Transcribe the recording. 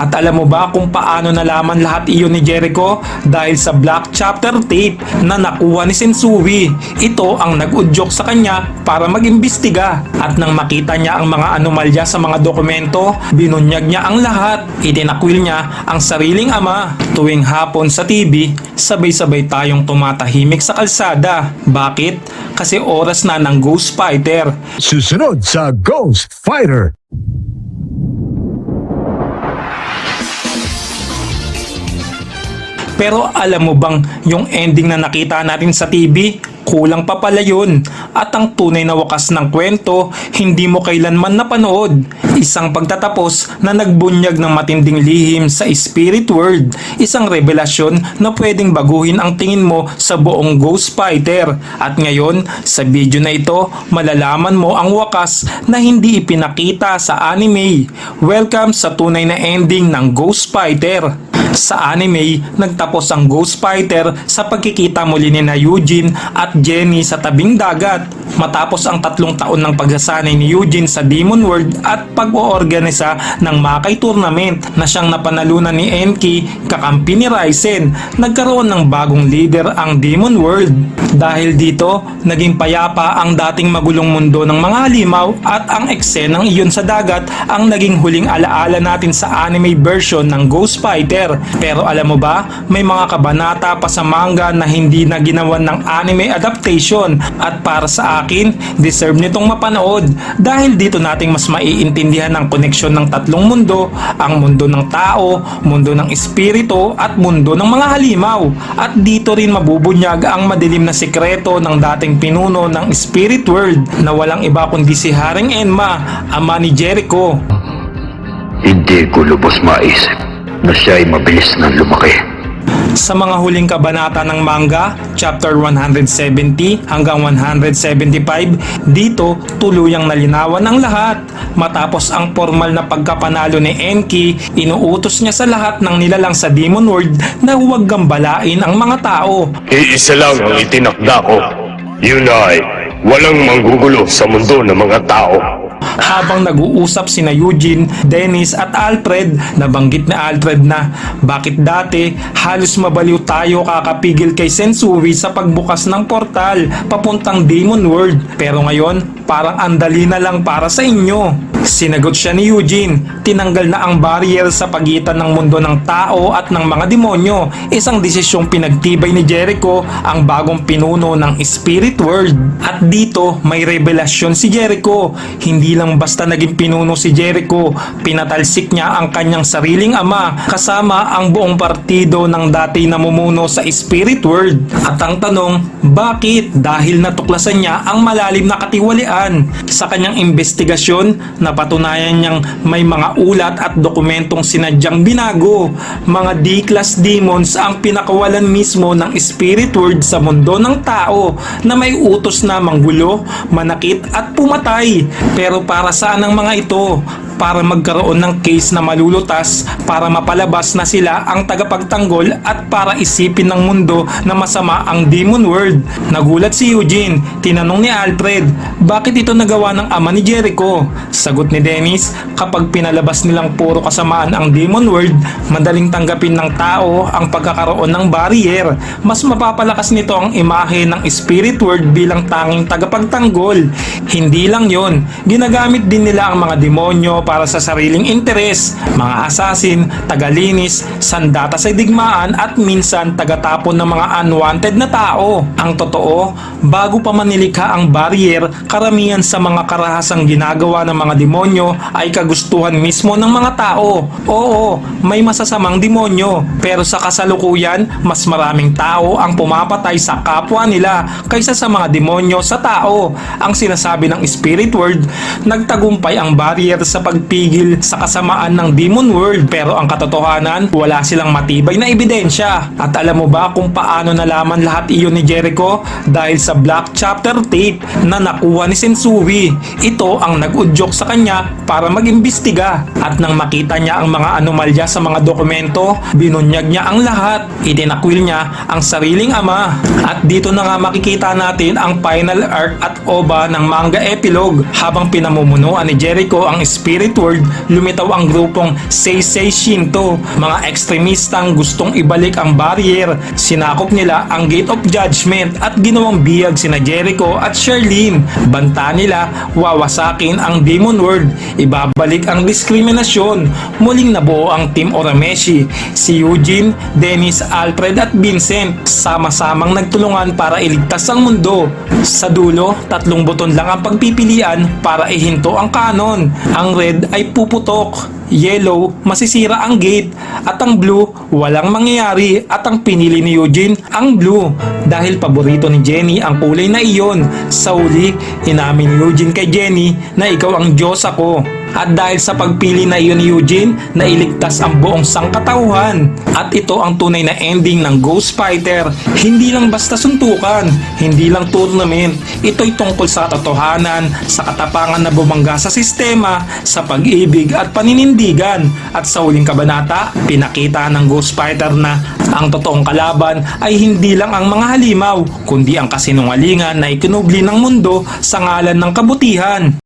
At alam mo ba kung paano nalaman lahat iyon ni Jericho? Dahil sa Black Chapter tape na nakuha ni Sensui. Ito ang nag-udyok sa kanya para mag-imbestiga. At nang makita niya ang mga anomalya sa mga dokumento, binunyag niya ang lahat. Itinakwil niya ang sariling ama. Tuwing hapon sa TV, sabay-sabay tayong tumatahimik sa kalsada. Bakit? Kasi oras na ng Ghost Fighter. Susunod sa Ghost Fighter. Pero alam mo bang yung ending na nakita natin sa TV, kulang pa pala yun. At ang tunay na wakas ng kwento, hindi mo kailanman napanood. Isang pagtatapos na nagbunyag ng matinding lihim sa spirit world. Isang revelasyon na pwedeng baguhin ang tingin mo sa buong Ghost Fighter. At ngayon, sa video na ito, malalaman mo ang wakas na hindi ipinakita sa anime. Welcome sa tunay na ending ng Ghost Fighter. Sa anime, nagtapos ang Ghost Fighter sa pagkikita muli ni na Eugene at Jenny sa tabing dagat. Matapos ang tatlong taon ng pagsasanay ni Eugene sa Demon World at pag-oorganisa ng Makai Tournament na siyang napanalunan ni Enki kakampi ni Ryzen, nagkaroon ng bagong leader ang Demon World. Dahil dito, naging payapa ang dating magulong mundo ng mga halimaw at ang eksenang iyon sa dagat ang naging huling alaala natin sa anime version ng Ghost Fighter. Pero alam mo ba, may mga kabanata pa sa manga na hindi na ginawan ng anime adaptation at para sa akin, deserve nitong mapanood dahil dito nating mas maiintindihan ang koneksyon ng tatlong mundo, ang mundo ng tao, mundo ng espiritu at mundo ng mga halimaw. At dito rin mabubunyag ang madilim na sikreto ng dating pinuno ng Spirit World na walang iba kundi si Haring Enma, ama ni Jericho. Hindi ko lubos maisip na siya ay mabilis na lumaki. Sa mga huling kabanata ng manga, chapter 170 hanggang 175, dito tuluyang nalinawan ang lahat. Matapos ang formal na pagkapanalo ni Enki, inuutos niya sa lahat ng nilalang sa Demon World na huwag gambalain ang mga tao. Iisa lang ang itinakda ko. Yun ay walang manggugulo sa mundo ng mga tao. Habang nag-uusap sina Eugene, Dennis at Alfred, nabanggit na Alfred na bakit dati halos mabaliw tayo kakapigil kay Sensui sa pagbukas ng portal papuntang Demon World. Pero ngayon, parang andali na lang para sa inyo. Sinagot siya ni Eugene, tinanggal na ang barrier sa pagitan ng mundo ng tao at ng mga demonyo. Isang desisyong pinagtibay ni Jericho ang bagong pinuno ng Spirit World. At dito may revelasyon si Jericho. Hindi lang basta naging pinuno si Jericho, pinatalsik niya ang kanyang sariling ama kasama ang buong partido ng dati namumuno sa Spirit World. At ang tanong, bakit? Dahil natuklasan niya ang malalim na katiwalian sa kanyang investigasyon napatunayan niyang may mga ulat at dokumentong sinadyang binago. Mga D-class demons ang pinakawalan mismo ng spirit world sa mundo ng tao na may utos na manggulo, manakit at pumatay. Pero para saan ang mga ito? Para magkaroon ng case na malulutas para mapalabas na sila ang tagapagtanggol at para isipin ng mundo na masama ang Demon World. Nagulat si Eugene, tinanong ni Alfred, bakit ito nagawa ng ama ni Jericho? Sagot ni Dennis, kapag pinalabas nilang puro kasamaan ang Demon World, madaling tanggapin ng tao ang pagkakaroon ng barrier. Mas mapapalakas nito ang imahe ng Spirit World bilang tanging tagapagtanggol. Hindi lang yon, ginagamit din nila ang mga demonyo para sa sariling interes, mga asasin, tagalinis, sandata sa digmaan at minsan tagatapon ng mga unwanted na tao. Ang totoo, bago pa manilikha ang barrier, karamihan sa mga karahasang ginagawa ng mga demonyo ay kagustuhan mismo ng mga tao. Oo, may masasamang demonyo, pero sa kasalukuyan, mas maraming tao ang pumapatay sa kapwa nila kaysa sa mga demonyo sa tao. Ang sinasabi ng spirit world, nagtagumpay ang barrier sa pagpigil sa kasamaan ng demon world pero ang katotohanan, wala silang matibay na ebidensya. At alam mo ba kung paano nalaman lahat iyon ni Jericho? Dahil sa Black Chapter tape na nakuha ni Sensui. Ito ang nag-udyok sa kanya para mag-imbestiga. At nang makita niya ang mga anomalya sa mga dokumento, binunyag niya ang lahat. Itinakwil niya ang sariling ama. At dito na nga makikita natin ang final arc at OVA ng manga epilogue habang pinamumunuan ni Jericho ang spirit spirit world, lumitaw ang grupong Seisei Shinto, mga ekstremistang gustong ibalik ang barrier. Sinakop nila ang Gate of Judgment at ginawang biyag sina Jericho at Sherlyn. Banta nila, wawasakin ang Demon World, ibabalik ang diskriminasyon. Muling nabuo ang Team Orameshi, si Eugene, Dennis, Alfred at Vincent, sama-samang nagtulungan para iligtas ang mundo. Sa dulo, tatlong buton lang ang pagpipilian para ihinto ang kanon. Ang red ay puputok, yellow, masisira ang gate, at ang blue, walang mangyayari at ang pinili ni Eugene, ang blue. Dahil paborito ni Jenny ang kulay na iyon. Sa uli, inamin ni Eugene kay Jenny na ikaw ang Diyos ako. At dahil sa pagpili na iyon ni Eugene, nailigtas ang buong sangkatauhan. At ito ang tunay na ending ng Ghost Fighter. Hindi lang basta suntukan, hindi lang tournament. Ito'y tungkol sa katotohanan, sa katapangan na bumangga sa sistema, sa pag-ibig at paninindigan. At sa huling kabanata, pinakita ng Ghost Fighter na ang totoong kalaban ay hindi lang ang mga halimaw, kundi ang kasinungalingan na ikinubli ng mundo sa ngalan ng kabutihan.